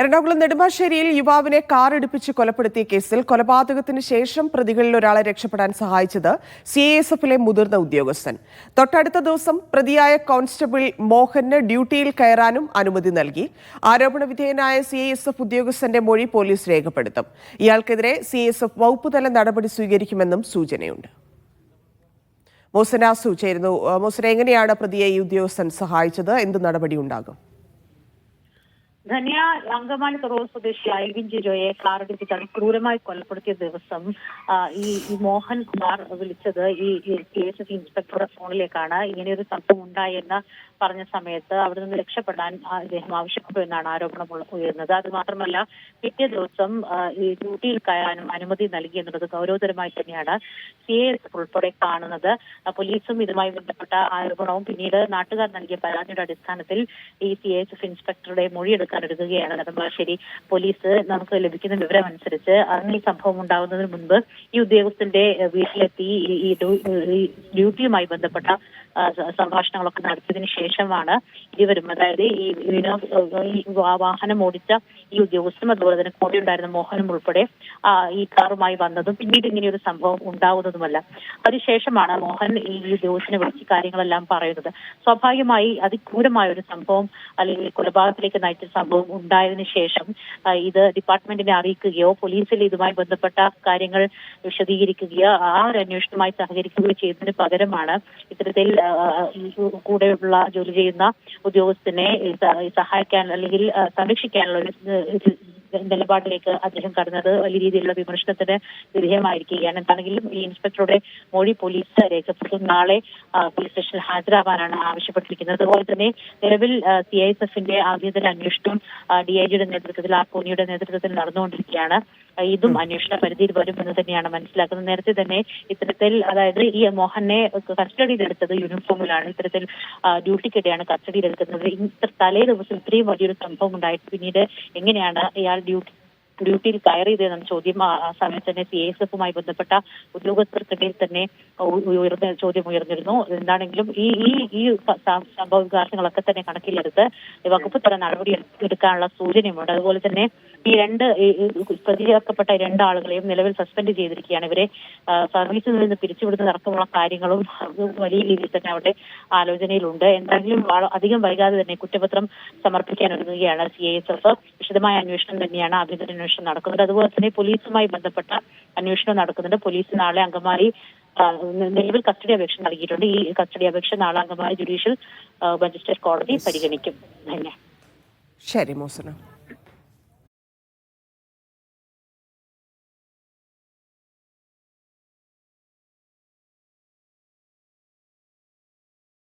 എറണാകുളം നെടുമ്പാശ്ശേരിയിൽ യുവാവിനെ കാർ ഇടിപ്പിച്ച് കൊലപ്പെടുത്തിയ കേസിൽ കൊലപാതകത്തിന് ശേഷം പ്രതികളിൽ ഒരാളെ രക്ഷപ്പെടാൻ സഹായിച്ചത് സി എസ് എഫിലെ മുതിർന്ന ഉദ്യോഗസ്ഥൻ. തൊട്ടടുത്ത ദിവസം പ്രതിയായ കോൺസ്റ്റബിൾ മോഹന് ഡ്യൂട്ടിയിൽ കയറാനും അനുമതി നൽകി. ആരോപണ വിധേയനായ സി എസ് എഫ് ഉദ്യോഗസ്ഥന്റെ മൊഴി പോലീസ് രേഖപ്പെടുത്തും. ഇയാൾക്കെതിരെ സി എസ് എഫ് വകുപ്പുതല നടപടി സ്വീകരിക്കുമെന്നും സൂചനയുണ്ട്. മോസനാസു ചേരുന്നു മോസന എങ്ങനെയാണ് പ്രതിയെ ഈ ഉദ്യോഗസ്ഥൻ സഹായിച്ചത്? എന്ത് നടപടി ഉണ്ടാകും ധന്യ അങ്കമാലി തുറവൂർ സ്വദേശി ഐവിൻ ജിജോയെ കാറിടിച്ച് അതിക്രൂരമായി കൊലപ്പെടുത്തിയ ദിവസം ഈ മോഹൻ കുമാർ വിളിച്ചത് ഈ പി എസ് എഫ് ഇൻസ്പെക്ടറുടെ ഫോണിലേക്കാണ്. ഇങ്ങനെയൊരു സംഭവം ഉണ്ടായി എന്ന് പറഞ്ഞ സമയത്ത് അവിടെ നിന്ന് രക്ഷപ്പെടാൻ അദ്ദേഹം ആവശ്യപ്പെട്ടു എന്നാണ് ആരോപണം ഉയർന്നത് അത് മാത്രമല്ല പിറ്റേ ദിവസം ഈ ഡ്യൂട്ടിയിൽ കയറാനും അനുമതി നൽകി എന്നുള്ളത് ഗൗരവതരമായി തന്നെയാണ് സി എ ഉൾപ്പെടെ കാണുന്നത്. പോലീസും ഇതുമായി ബന്ധപ്പെട്ട ആരോപണവും പിന്നീട് നാട്ടുകാർ നൽകിയ പരാതിയുടെ അടിസ്ഥാനത്തിൽ ഈ സി എസ് എഫ് ഇൻസ്പെക്ടറുടെ മൊഴിയെടുക്കാൻ എടുക്കുകയാണ് നെടുമ്പാശ്ശേരി പോലീസ് നമുക്ക് ലഭിക്കുന്ന വിവരം അനുസരിച്ച് അന്ന് ഈ സംഭവം ഉണ്ടാകുന്നതിന് മുൻപ് ഈ ഉദ്യോഗസ്ഥന്റെ വീട്ടിലെത്തി ഈ- ഈ ഡ്യൂ- ഈ ഡ്യൂട്ടിയുമായി ബന്ധപ്പെട്ട സംഭാഷണങ്ങളൊക്കെ നടത്തിയതിനു ശേഷമാണ് ഇരുവരും അതായത് ഈ ഈ വാഹനം ഓടിച്ച ഈ ഉദ്യോഗസ്ഥനും അതുപോലെ തന്നെ കൂടെ ഉണ്ടായിരുന്ന മോഹനും ഉൾപ്പെടെ ഈ കാറുമായി വന്നതും പിന്നീട് ഇങ്ങനെ ഒരു സംഭവം ഉണ്ടാകുന്നതുമല്ല അതിനുശേഷമാണ് മോഹൻ ഈ ഉദ്യോഗസ്ഥനെ വിളിച്ച് കാര്യങ്ങളെല്ലാം പറയുന്നത്. സ്വാഭാവികമായി അതിക്രൂരമായ ഒരു സംഭവം അല്ലെങ്കിൽ കൊലപാതകത്തിലേക്ക് നയിച്ച സംഭവം ഉണ്ടായതിനു ശേഷം ഇത് ഡിപ്പാർട്ട്മെന്റിനെ അറിയിക്കുകയോ പോലീസിൽ ഇതുമായി ബന്ധപ്പെട്ട കാര്യങ്ങൾ വിശദീകരിക്കുകയോ ആ ഒരു അന്വേഷണവുമായി സഹകരിക്കുകയോ ചെയ്തതിന് പകരമാണ് ഇത്തരത്തിൽ കൂടെയുള്ള ജോലി ചെയ്യുന്ന ഉദ്യോഗസ്ഥനെ സഹായിക്കാൻ അല്ലെങ്കിൽ സംരക്ഷിക്കാനുള്ള ഒരു നിലപാടിലേക്ക് അദ്ദേഹം കടന്നത് വലിയ രീതിയിലുള്ള വിമർശനത്തിന് വിധേയമായിരിക്കുകയാണ്. എന്താണെങ്കിലും ഈ ഇൻസ്പെക്ടറുടെ മൊഴി പോലീസ് രേഖപ്പെടുത്തും. നാളെ പോലീസ് സ്റ്റേഷനിൽ ഹാജരാവാനാണ് ആവശ്യപ്പെട്ടിരിക്കുന്നത്. അതുപോലെ തന്നെ നിലവിൽ സി ഐ എസ് എഫിന്റെ ആഭ്യന്തര അന്വേഷണം ഡി ഐ ജിയുടെ നേതൃത്വത്തിൽ ആർ കോനിയുടെ നേതൃത്വത്തിൽ നടന്നുകൊണ്ടിരിക്കുകയാണ്. ഇതും അന്വേഷണ പരിധിയിൽ വരും എന്ന് തന്നെയാണ് മനസ്സിലാക്കുന്നത്. നേരത്തെ തന്നെ ഇത്തരത്തിൽ അതായത് ഈ മോഹനെ കസ്റ്റഡിയിലെടുത്തത് യൂണിഫോമിലാണ് ഇത്തരത്തിൽ ഡ്യൂട്ടിക്കിടെയാണ് കസ്റ്റഡിയിലെടുക്കുന്നത്. ഇത്ര തലേ ദിവസം ഇത്രയും വലിയൊരു സംഭവം ഉണ്ടായിട്ട് പിന്നീട് എങ്ങനെയാണ് ഇയാൾ ഡ്യൂട്ടി ഡ്യൂട്ടിയിൽ കയറിയതെന്ന ചോദ്യം. ആ സമയത്ത് തന്നെ സി എസ് എഫുമായി ബന്ധപ്പെട്ട ഉദ്യോഗസ്ഥർക്കിടയിൽ തന്നെ ഉയർന്ന ചോദ്യം ഉയർന്നിരുന്നു. എന്താണെങ്കിലും ഈ ഈ ഈ സ- സ- സംഭവ വികാസങ്ങളൊക്കെ തന്നെ കണക്കിലെടുത്ത് വകുപ്പ് തല നടപടി എടുക്കാനുള്ള സൂചനയുമുണ്ട്. അതുപോലെ തന്നെ ഈ രണ്ട് പ്രതിചേർക്കപ്പെട്ട രണ്ടാളുകളെയും നിലവിൽ സസ്പെൻഡ് ചെയ്തിരിക്കുകയാണ്. ഇവരെ സർവീസിൽ നിന്ന് പിരിച്ചുവിടുന്ന അടക്കമുള്ള കാര്യങ്ങളും വലിയ രീതിയിൽ തന്നെ അവിടെ ആലോചനയിലുണ്ട്. എന്തെങ്കിലും അധികം വൈകാതെ തന്നെ കുറ്റപത്രം സമർപ്പിക്കാൻ ഒരുങ്ങുകയാണ് സി എസ് എഫ് വിശദമായ അന്വേഷണം തന്നെയാണ് ആഭ്യന്തര അന്വേഷണം നടക്കുന്നത് അതുപോലെ തന്നെ പോലീസുമായി ബന്ധപ്പെട്ട അന്വേഷണം നടക്കുന്നുണ്ട്. പോലീസ് നാളെ ആ, നിലവിൽ കസ്റ്റഡി അപേക്ഷ നൽകിയിട്ടുണ്ട്. ഈ കസ്റ്റഡി അപേക്ഷ നാളെ അങ്കമാലി ജുഡീഷ്യൽ മജിസ്ട്രേറ്റ് കോടതി പരിഗണിക്കും. ശരി മോസന.